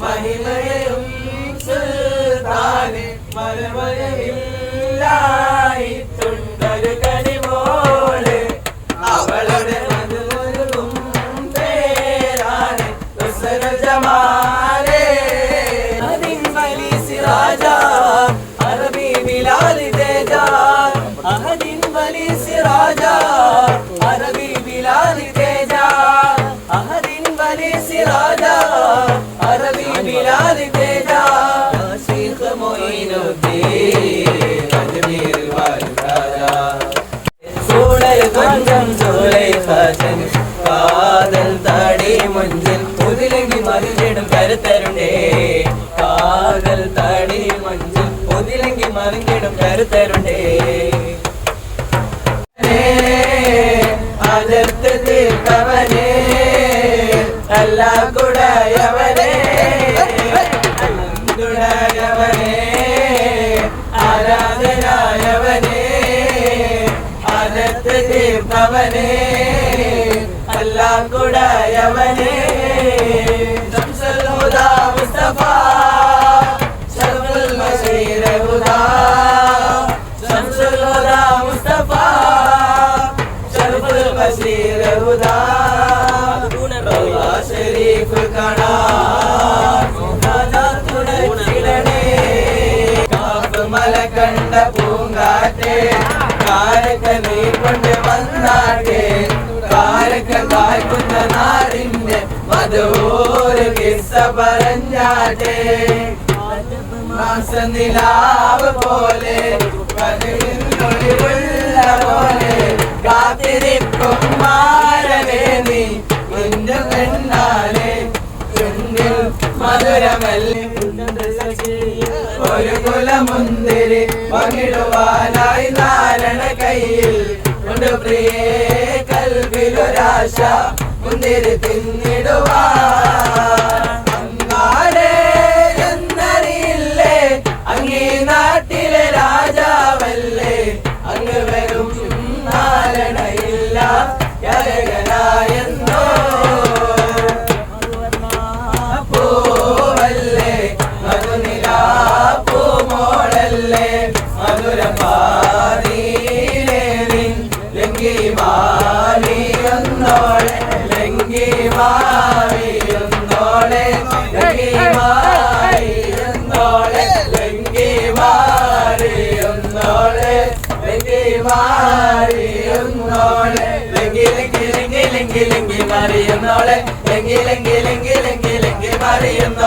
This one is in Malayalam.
மகிமையும் மறுமையும் بلال بيدا شيخ معين الدين അലന്തുടയവനേ ആരാധനായവനേ അനത്ത് തീർത്തവനേ അല്ല കാപ്പ് മല കണ്ട പൂങ്കാറ്റേ കാരക്ക നീ കൊണ്ട് വന്നാട്ടെ കാരക്ക കായ്ക്കുന്ന നാടിന്റെ മധുര് കിസ്സ പറഞ്ഞാട്ടെ മാസനിലാവ് പോലെ പതിവിനൊളിവുള്ള പോലെ കാത്തിരിക്കും മാരവേ നീ എന്റെ പെണ്ണാലെ. മധുരമല്ലേ ഒരു കുലമുന്തിരി പങ്കിടുവാനായി നാരണ കയ്യിൽ. കൊണ്ട് പ്രിയേ കൽവിലൊരാശ മുന്തിരി തിന്നിടുവാൻ. മാറിയൊന്നോളെ ലങ്കി ലങ്കി ലങ്കി ലങ്കി ലങ്കി മാറിയൊന്നോളെ